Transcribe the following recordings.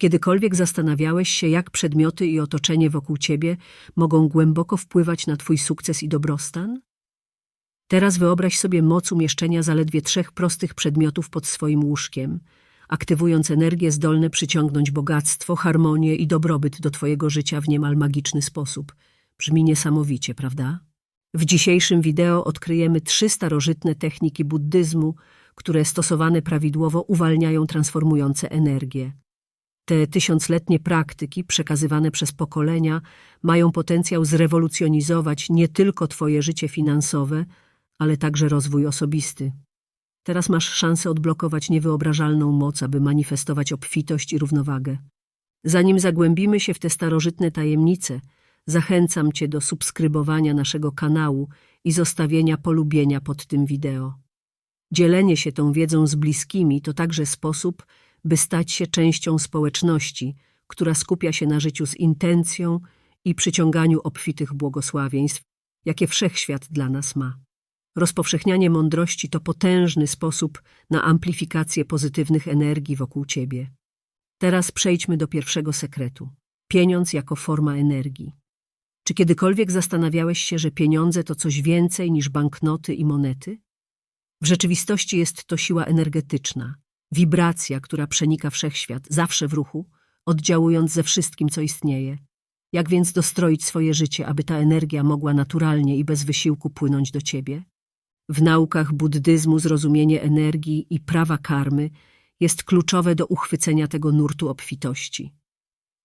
kiedykolwiek zastanawiałeś się, jak przedmioty i otoczenie wokół ciebie mogą głęboko wpływać na twój sukces i dobrostan? Teraz wyobraź sobie moc umieszczenia zaledwie trzech prostych przedmiotów pod swoim łóżkiem, aktywując energię zdolne przyciągnąć bogactwo, harmonię i dobrobyt do twojego życia w niemal magiczny sposób. Brzmi niesamowicie, prawda? W dzisiejszym wideo odkryjemy trzy starożytne techniki buddyzmu, które stosowane prawidłowo uwalniają transformujące energię. Te tysiącletnie praktyki, przekazywane przez pokolenia, mają potencjał zrewolucjonizować nie tylko Twoje życie finansowe, ale także rozwój osobisty. Teraz masz szansę odblokować niewyobrażalną moc, aby manifestować obfitość i równowagę. Zanim zagłębimy się w te starożytne tajemnice, zachęcam Cię do subskrybowania naszego kanału i zostawienia polubienia pod tym wideo. Dzielenie się tą wiedzą z bliskimi to także sposób, by stać się częścią społeczności, która skupia się na życiu z intencją i przyciąganiu obfitych błogosławieństw, jakie wszechświat dla nas ma. Rozpowszechnianie mądrości to potężny sposób na amplifikację pozytywnych energii wokół Ciebie. Teraz przejdźmy do pierwszego sekretu. Pieniądz jako forma energii. Czy kiedykolwiek zastanawiałeś się, że pieniądze to coś więcej niż banknoty i monety? W rzeczywistości jest to siła energetyczna, wibracja, która przenika wszechświat, zawsze w ruchu, oddziałując ze wszystkim, co istnieje. Jak więc dostroić swoje życie, aby ta energia mogła naturalnie i bez wysiłku płynąć do ciebie? W naukach buddyzmu zrozumienie energii i prawa karmy jest kluczowe do uchwycenia tego nurtu obfitości.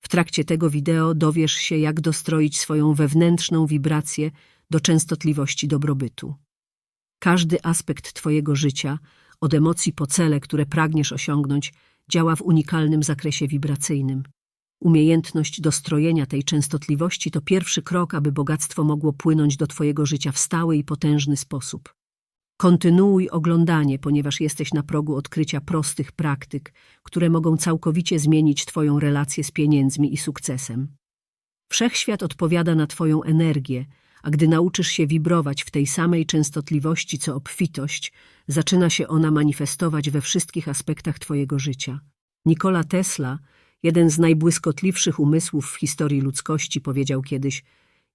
W trakcie tego wideo dowiesz się, jak dostroić swoją wewnętrzną wibrację do częstotliwości dobrobytu. Każdy aspekt Twojego życia, od emocji po cele, które pragniesz osiągnąć, działa w unikalnym zakresie wibracyjnym. Umiejętność dostrojenia tej częstotliwości to pierwszy krok, aby bogactwo mogło płynąć do Twojego życia w stały i potężny sposób. Kontynuuj oglądanie, ponieważ jesteś na progu odkrycia prostych praktyk, które mogą całkowicie zmienić Twoją relację z pieniędzmi i sukcesem. Wszechświat odpowiada na Twoją energię, a gdy nauczysz się wibrować w tej samej częstotliwości co obfitość, zaczyna się ona manifestować we wszystkich aspektach Twojego życia. Nikola Tesla, jeden z najbłyskotliwszych umysłów w historii ludzkości, powiedział kiedyś: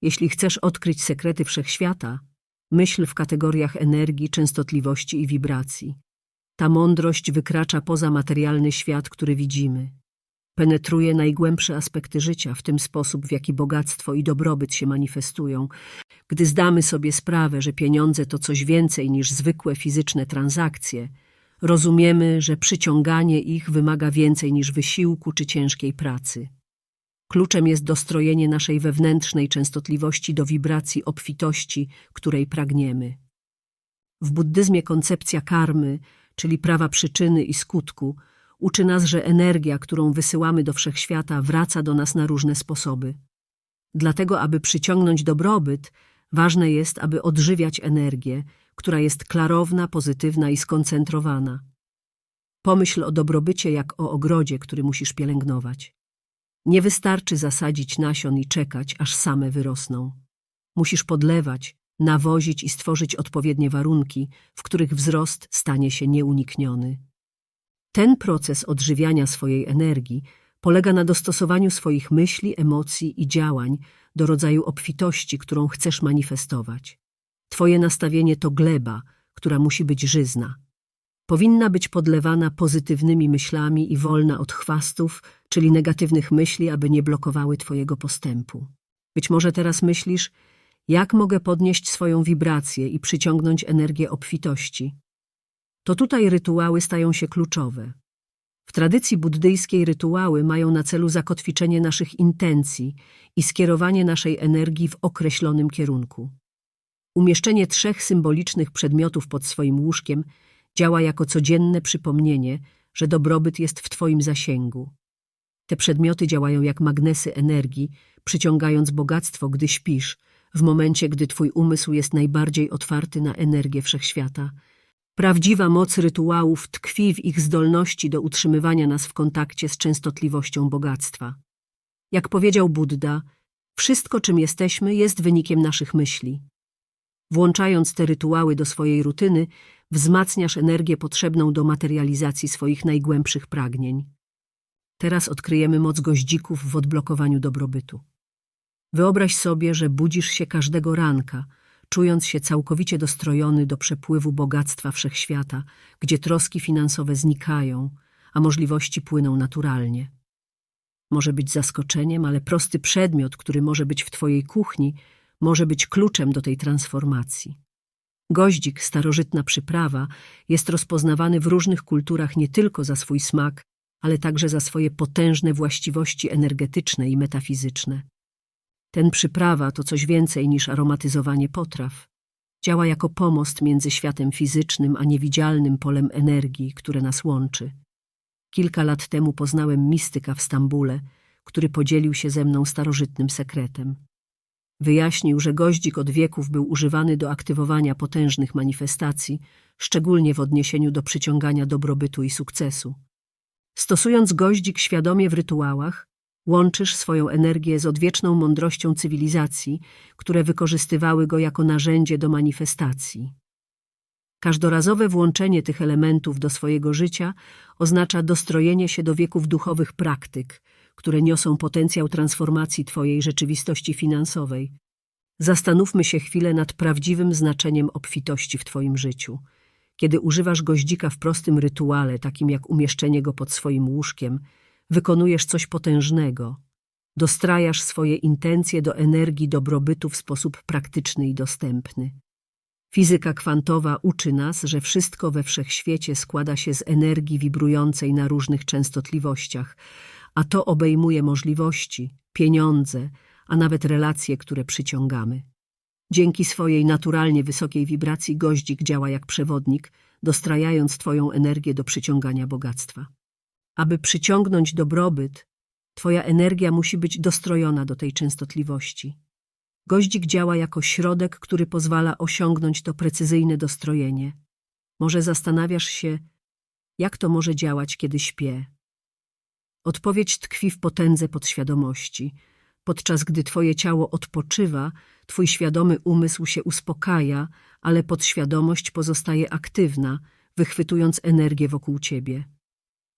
Jeśli chcesz odkryć sekrety wszechświata, myśl w kategoriach energii, częstotliwości i wibracji. Ta mądrość wykracza poza materialny świat, który widzimy. Penetruje najgłębsze aspekty życia w tym sposób, w jaki bogactwo i dobrobyt się manifestują. Gdy zdamy sobie sprawę, że pieniądze to coś więcej niż zwykłe fizyczne transakcje, rozumiemy, że przyciąganie ich wymaga więcej niż wysiłku czy ciężkiej pracy. Kluczem jest dostrojenie naszej wewnętrznej częstotliwości do wibracji obfitości, której pragniemy. W buddyzmie koncepcja karmy, czyli prawa przyczyny i skutku, uczy nas, że energia, którą wysyłamy do wszechświata, wraca do nas na różne sposoby. Dlatego, aby przyciągnąć dobrobyt, ważne jest, aby odżywiać energię, która jest klarowna, pozytywna i skoncentrowana. Pomyśl o dobrobycie jak o ogrodzie, który musisz pielęgnować. Nie wystarczy zasadzić nasion i czekać, aż same wyrosną. Musisz podlewać, nawozić i stworzyć odpowiednie warunki, w których wzrost stanie się nieunikniony. Ten proces odżywiania swojej energii polega na dostosowaniu swoich myśli, emocji i działań do rodzaju obfitości, którą chcesz manifestować. Twoje nastawienie to gleba, która musi być żyzna. Powinna być podlewana pozytywnymi myślami i wolna od chwastów, czyli negatywnych myśli, aby nie blokowały Twojego postępu. Być może teraz myślisz, jak mogę podnieść swoją wibrację i przyciągnąć energię obfitości. To tutaj rytuały stają się kluczowe. W tradycji buddyjskiej rytuały mają na celu zakotwiczenie naszych intencji i skierowanie naszej energii w określonym kierunku. Umieszczenie trzech symbolicznych przedmiotów pod swoim łóżkiem działa jako codzienne przypomnienie, że dobrobyt jest w Twoim zasięgu. Te przedmioty działają jak magnesy energii, przyciągając bogactwo, gdy śpisz, w momencie, gdy Twój umysł jest najbardziej otwarty na energię wszechświata. Prawdziwa moc rytuałów tkwi w ich zdolności do utrzymywania nas w kontakcie z częstotliwością bogactwa. Jak powiedział Buddha, wszystko, czym jesteśmy, jest wynikiem naszych myśli. Włączając te rytuały do swojej rutyny, wzmacniasz energię potrzebną do materializacji swoich najgłębszych pragnień. Teraz odkryjemy moc goździków w odblokowaniu dobrobytu. Wyobraź sobie, że budzisz się każdego ranka, czując się całkowicie dostrojony do przepływu bogactwa wszechświata, gdzie troski finansowe znikają, a możliwości płyną naturalnie. Może być zaskoczeniem, ale prosty przedmiot, który może być w Twojej kuchni, może być kluczem do tej transformacji. Goździk, starożytna przyprawa, jest rozpoznawany w różnych kulturach nie tylko za swój smak, ale także za swoje potężne właściwości energetyczne i metafizyczne. Ten przyprawa to coś więcej niż aromatyzowanie potraw. Działa jako pomost między światem fizycznym a niewidzialnym polem energii, które nas łączy. Kilka lat temu poznałem mistyka w Stambule, który podzielił się ze mną starożytnym sekretem. Wyjaśnił, że goździk od wieków był używany do aktywowania potężnych manifestacji, szczególnie w odniesieniu do przyciągania dobrobytu i sukcesu. Stosując goździk świadomie w rytuałach, łączysz swoją energię z odwieczną mądrością cywilizacji, które wykorzystywały go jako narzędzie do manifestacji. Każdorazowe włączenie tych elementów do swojego życia oznacza dostrojenie się do wieków duchowych praktyk, które niosą potencjał transformacji Twojej rzeczywistości finansowej. Zastanówmy się chwilę nad prawdziwym znaczeniem obfitości w Twoim życiu. Kiedy używasz goździka w prostym rytuale, takim jak umieszczenie go pod swoim łóżkiem, wykonujesz coś potężnego. Dostrajasz swoje intencje do energii dobrobytu w sposób praktyczny i dostępny. Fizyka kwantowa uczy nas, że wszystko we wszechświecie składa się z energii wibrującej na różnych częstotliwościach, a to obejmuje możliwości, pieniądze, a nawet relacje, które przyciągamy. Dzięki swojej naturalnie wysokiej wibracji goździk działa jak przewodnik, dostrajając Twoją energię do przyciągania bogactwa. Aby przyciągnąć dobrobyt, Twoja energia musi być dostrojona do tej częstotliwości. Goździk działa jako środek, który pozwala osiągnąć to precyzyjne dostrojenie. Może zastanawiasz się, jak to może działać, kiedy śpię. Odpowiedź tkwi w potędze podświadomości. Podczas gdy twoje ciało odpoczywa, twój świadomy umysł się uspokaja, ale podświadomość pozostaje aktywna, wychwytując energię wokół ciebie.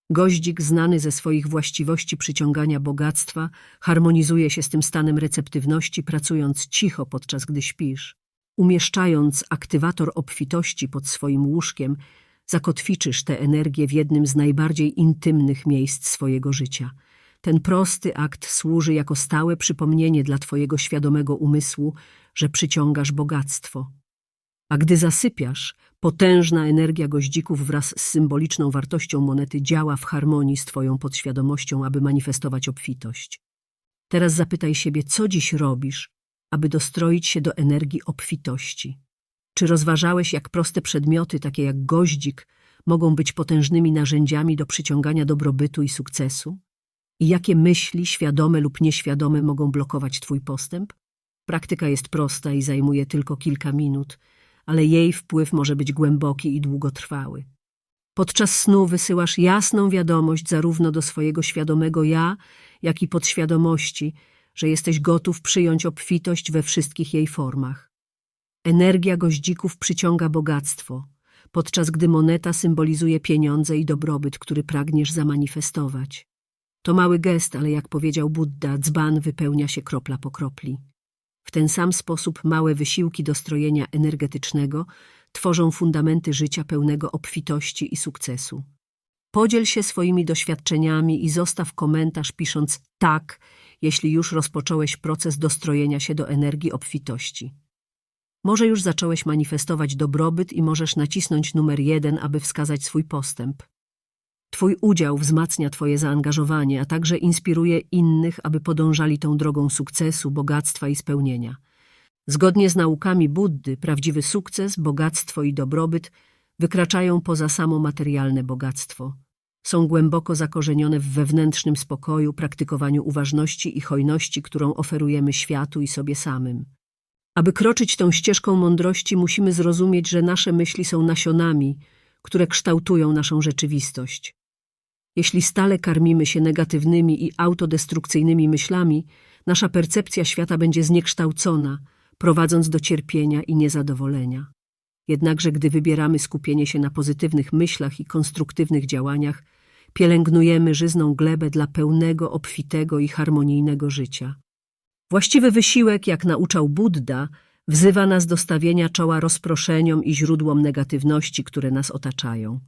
Goździk, znany ze swoich właściwości przyciągania bogactwa, harmonizuje się z tym stanem receptywności, pracując cicho podczas gdy śpisz. Umieszczając aktywator obfitości pod swoim łóżkiem, zakotwiczysz tę energię w jednym z najbardziej intymnych miejsc swojego życia. Ten prosty akt służy jako stałe przypomnienie dla Twojego świadomego umysłu, że przyciągasz bogactwo. A gdy zasypiasz, potężna energia goździków wraz z symboliczną wartością monety działa w harmonii z Twoją podświadomością, aby manifestować obfitość. Teraz zapytaj siebie, co dziś robisz, aby dostroić się do energii obfitości. Czy rozważałeś, jak proste przedmioty, takie jak goździk, mogą być potężnymi narzędziami do przyciągania dobrobytu i sukcesu? I jakie myśli, świadome lub nieświadome, mogą blokować Twój postęp? Praktyka jest prosta i zajmuje tylko kilka minut, ale jej wpływ może być głęboki i długotrwały. Podczas snu wysyłasz jasną wiadomość zarówno do swojego świadomego ja, jak i podświadomości, że jesteś gotów przyjąć obfitość we wszystkich jej formach. Energia goździków przyciąga bogactwo, podczas gdy moneta symbolizuje pieniądze i dobrobyt, który pragniesz zamanifestować. To mały gest, ale jak powiedział Buddha, dzban wypełnia się kropla po kropli. W ten sam sposób małe wysiłki dostrojenia energetycznego tworzą fundamenty życia pełnego obfitości i sukcesu. Podziel się swoimi doświadczeniami i zostaw komentarz pisząc tak, jeśli już rozpocząłeś proces dostrojenia się do energii obfitości. Może już zacząłeś manifestować dobrobyt i możesz nacisnąć numer jeden, aby wskazać swój postęp. Twój udział wzmacnia Twoje zaangażowanie, a także inspiruje innych, aby podążali tą drogą sukcesu, bogactwa i spełnienia. Zgodnie z naukami Buddy, prawdziwy sukces, bogactwo i dobrobyt wykraczają poza samo materialne bogactwo. Są głęboko zakorzenione w wewnętrznym spokoju, praktykowaniu uważności i hojności, którą oferujemy światu i sobie samym. Aby kroczyć tą ścieżką mądrości, musimy zrozumieć, że nasze myśli są nasionami, które kształtują naszą rzeczywistość. Jeśli stale karmimy się negatywnymi i autodestrukcyjnymi myślami, nasza percepcja świata będzie zniekształcona, prowadząc do cierpienia i niezadowolenia. Jednakże, gdy wybieramy skupienie się na pozytywnych myślach i konstruktywnych działaniach, pielęgnujemy żyzną glebę dla pełnego, obfitego i harmonijnego życia. Właściwy wysiłek, jak nauczał Buddha, wzywa nas do stawienia czoła rozproszeniom i źródłom negatywności, które nas otaczają.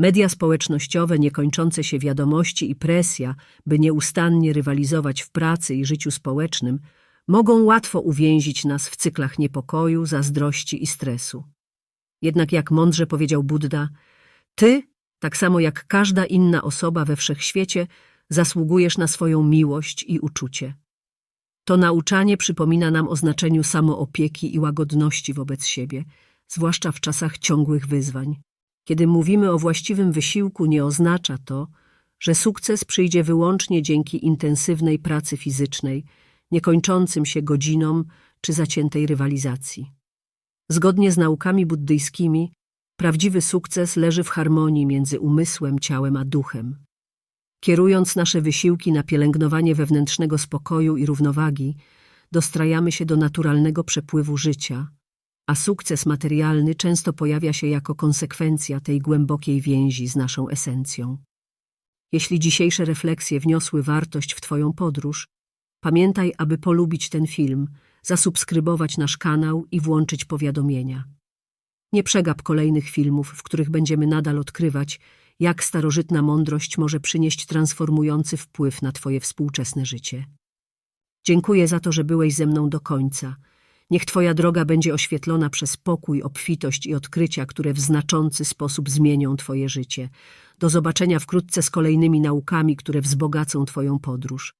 Media społecznościowe, niekończące się wiadomości i presja, by nieustannie rywalizować w pracy i życiu społecznym, mogą łatwo uwięzić nas w cyklach niepokoju, zazdrości i stresu. Jednak jak mądrze powiedział Buddha, ty, tak samo jak każda inna osoba we wszechświecie, zasługujesz na swoją miłość i uczucie. To nauczanie przypomina nam o znaczeniu samoopieki i łagodności wobec siebie, zwłaszcza w czasach ciągłych wyzwań. Kiedy mówimy o właściwym wysiłku, nie oznacza to, że sukces przyjdzie wyłącznie dzięki intensywnej pracy fizycznej, niekończącym się godzinom czy zaciętej rywalizacji. Zgodnie z naukami buddyjskimi, prawdziwy sukces leży w harmonii między umysłem, ciałem a duchem. Kierując nasze wysiłki na pielęgnowanie wewnętrznego spokoju i równowagi, dostrajamy się do naturalnego przepływu życia, a sukces materialny często pojawia się jako konsekwencja tej głębokiej więzi z naszą esencją. Jeśli dzisiejsze refleksje wniosły wartość w Twoją podróż, pamiętaj, aby polubić ten film, zasubskrybować nasz kanał i włączyć powiadomienia. Nie przegap kolejnych filmów, w których będziemy nadal odkrywać, jak starożytna mądrość może przynieść transformujący wpływ na Twoje współczesne życie. Dziękuję za to, że byłeś ze mną do końca. Niech Twoja droga będzie oświetlona przez pokój, obfitość i odkrycia, które w znaczący sposób zmienią Twoje życie. Do zobaczenia wkrótce z kolejnymi naukami, które wzbogacą Twoją podróż.